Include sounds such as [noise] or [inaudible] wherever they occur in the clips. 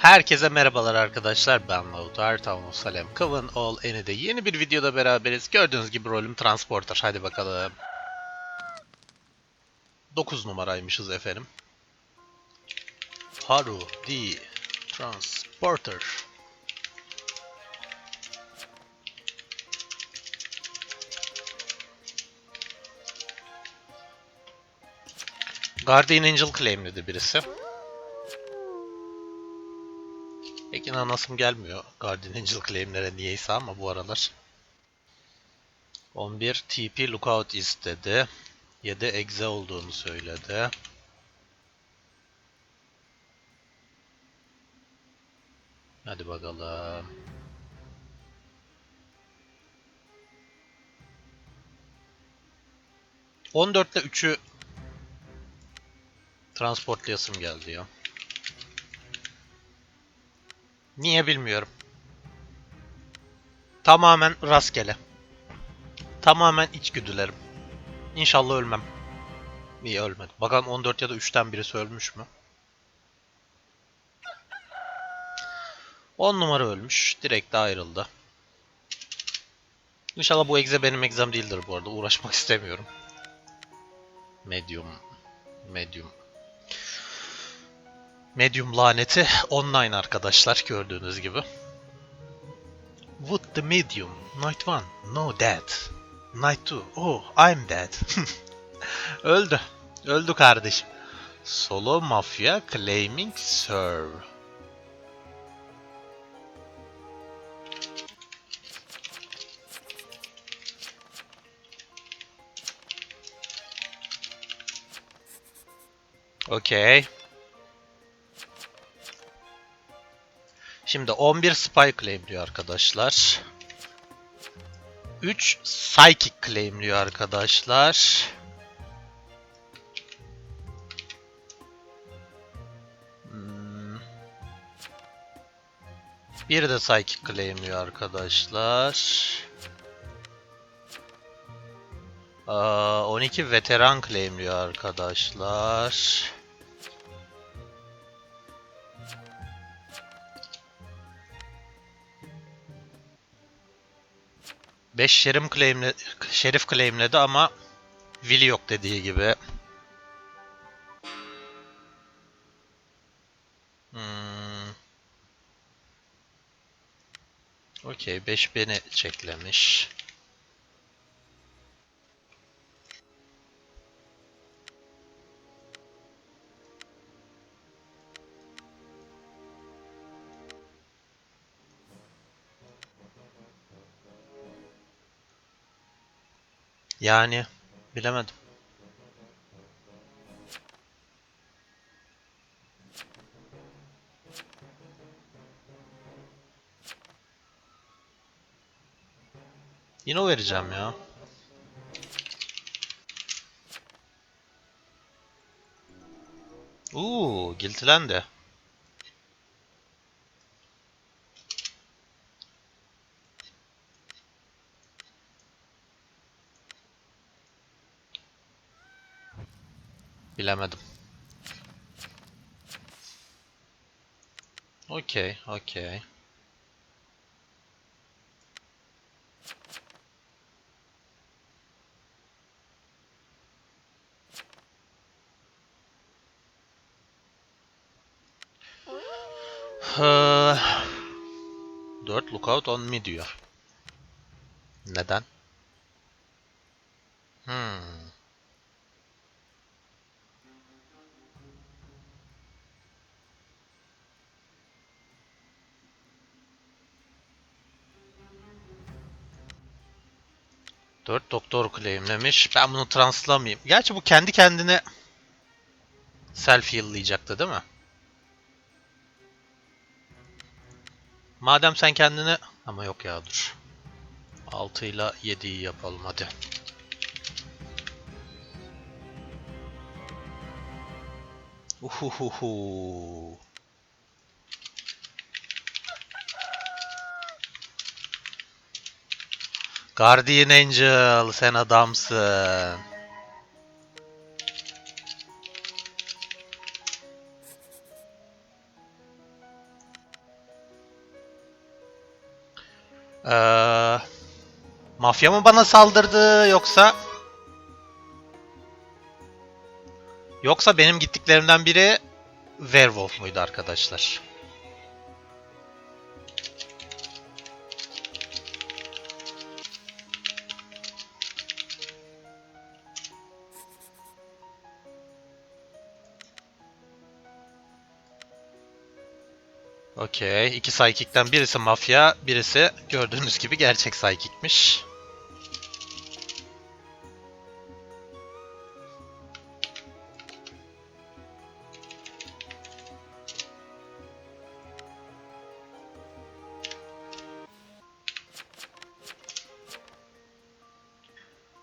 Herkese merhabalar arkadaşlar ben Lautar of Salem Coven All Any'de yeni bir videoda beraberiz. Gördüğünüz gibi rolüm Transporter. Hadi bakalım. 9 numaraymışız efendim. Haru D. Transporter. Guardian Angel claimledi birisi. Pek inanasım gelmiyor Guardian Angel claimlere niyeyse ama bu aralar. 11 TP lookout istedi. 7 exe olduğunu söyledi. Hadi bakalım. On dörtte üçü transportlayasım geldi ya. Niye bilmiyorum. Tamamen rastgele. Tamamen içgüdülerim. İnşallah ölmem. İyi ölmedim. Bakalım 14 ya da 3'ten birisi ölmüş mü? 10 numara ölmüş. Direkt ayrıldı. İnşallah bu egze benim egzem değildir bu arada. Uğraşmak istemiyorum. Medium. Medium. Medium laneti online arkadaşlar gördüğünüz gibi. Would the medium? Night 1. No dead. Night 2. Oh I'm dead. [laughs] Öldü. Öldü kardeşim. Solo Mafia claiming serve. Okay. Şimdi 11 Spy claimliyor arkadaşlar. 3 Psychic claimliyor arkadaşlar. Hmm. Bir de Psychic claimliyor arkadaşlar. Aa, 12 Veteran claimliyor arkadaşlar. 5 şerim claimle, şerif claimledi ama Willy yok dediği gibi. Hmm. Okey 5 beni çeklemiş. Yani bilemedim. Yine vereceğim ya. Uuu, giltilendi. Bilemedim. Okey, okey. 4 lookout on me diyor. Neden? Hmm. Dört doktor claimlemiş. Ben bunu translamayayım. Gerçi bu kendi kendine self heal'layacaktı değil mi? Madem sen kendini... Ama yok ya dur. 6 ile 7'yi yapalım hadi. Uhuhuhu. Guardian Angel sen adamsın. Ee, mafya mı bana saldırdı yoksa yoksa benim gittiklerimden biri werewolf muydu arkadaşlar? Okey. İki psychic'ten birisi mafya, birisi gördüğünüz gibi gerçek psychic'miş.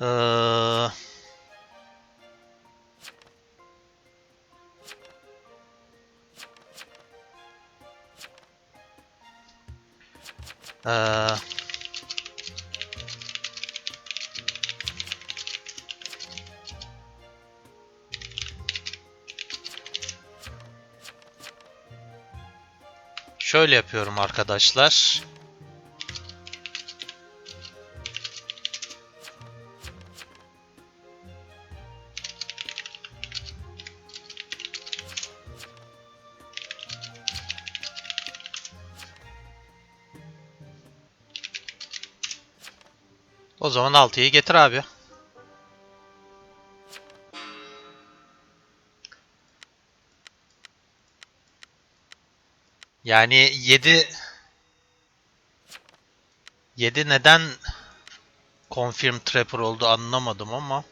Ee, ee, şöyle yapıyorum arkadaşlar. O zaman 6'yı getir abi. Yani 7 7 neden confirm trapper oldu anlamadım ama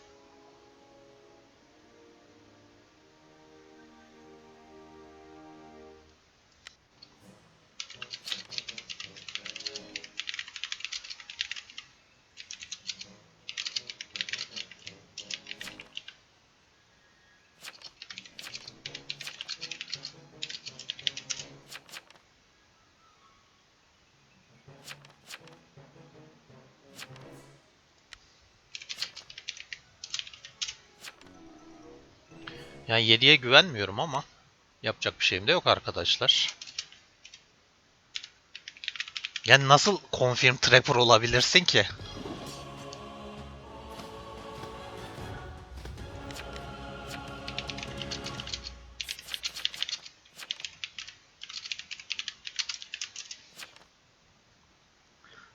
yani 7'ye güvenmiyorum ama yapacak bir şeyim de yok arkadaşlar. Yani nasıl confirm trapper olabilirsin ki?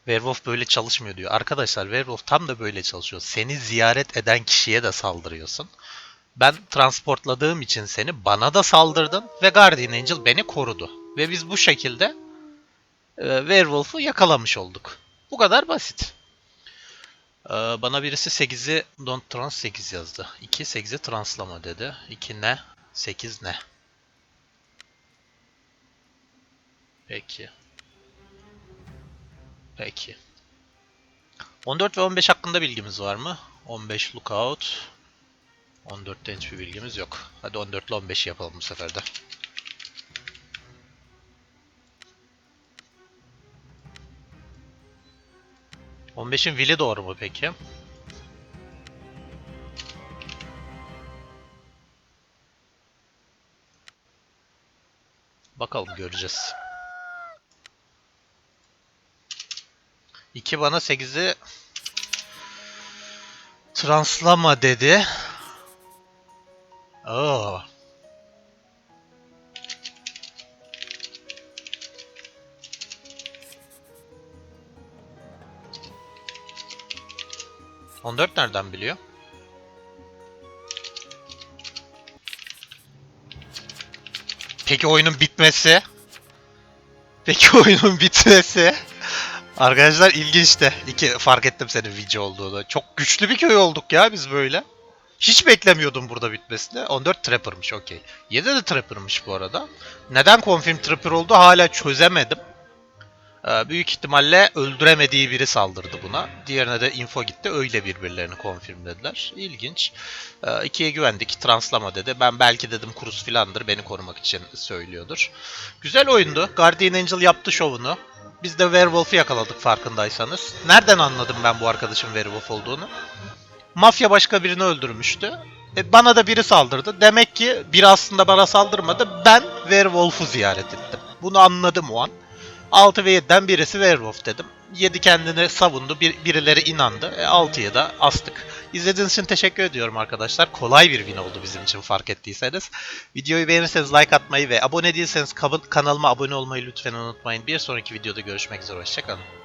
Werewolf böyle çalışmıyor diyor. Arkadaşlar Werewolf tam da böyle çalışıyor. Seni ziyaret eden kişiye de saldırıyorsun. Ben transportladığım için seni bana da saldırdın ve Guardian Angel beni korudu. Ve biz bu şekilde e, Werewolf'u yakalamış olduk. Bu kadar basit. E, bana birisi 8'i don't trans 8 yazdı. 2 8'i translama dedi. 2 ne? 8 ne? Peki. Peki. 14 ve 15 hakkında bilgimiz var mı? 15 lookout. 14'ten hiçbir bilgimiz yok. Hadi 14 ile 15'i yapalım bu sefer de. ...15'in Will'i doğru mu peki? Bakalım göreceğiz. 2 bana 8'i... ...translama dedi. Oo. On dört nereden biliyor? Peki oyunun bitmesi? Peki [laughs] oyunun bitmesi? Arkadaşlar ilginçti. İki fark ettim senin video olduğunu. Çok güçlü bir köy olduk ya biz böyle. Hiç beklemiyordum burada bitmesini. 14 Trapper'mış okey. 7 de Trapper'mış bu arada. Neden Confirm Trapper oldu hala çözemedim. Ee, büyük ihtimalle öldüremediği biri saldırdı buna. Diğerine de info gitti. Öyle birbirlerini confirmlediler. İlginç. Ee, ikiye güvendik. Translama dedi. Ben belki dedim Kurus filandır. Beni korumak için söylüyordur. Güzel oyundu. Guardian Angel yaptı şovunu. Biz de Werewolf'u yakaladık farkındaysanız. Nereden anladım ben bu arkadaşın Werewolf olduğunu? Mafya başka birini öldürmüştü. E, bana da biri saldırdı. Demek ki biri aslında bana saldırmadı. Ben Werewolf'u ziyaret ettim. Bunu anladım o an. 6 ve 7'den birisi werewolf dedim. 7 kendini savundu, bir, birileri inandı. E, 6'ya da astık. İzlediğiniz için teşekkür ediyorum arkadaşlar. Kolay bir win oldu bizim için fark ettiyseniz. Videoyu beğenirseniz like atmayı ve abone değilseniz kanalıma abone olmayı lütfen unutmayın. Bir sonraki videoda görüşmek üzere. Hoşçakalın.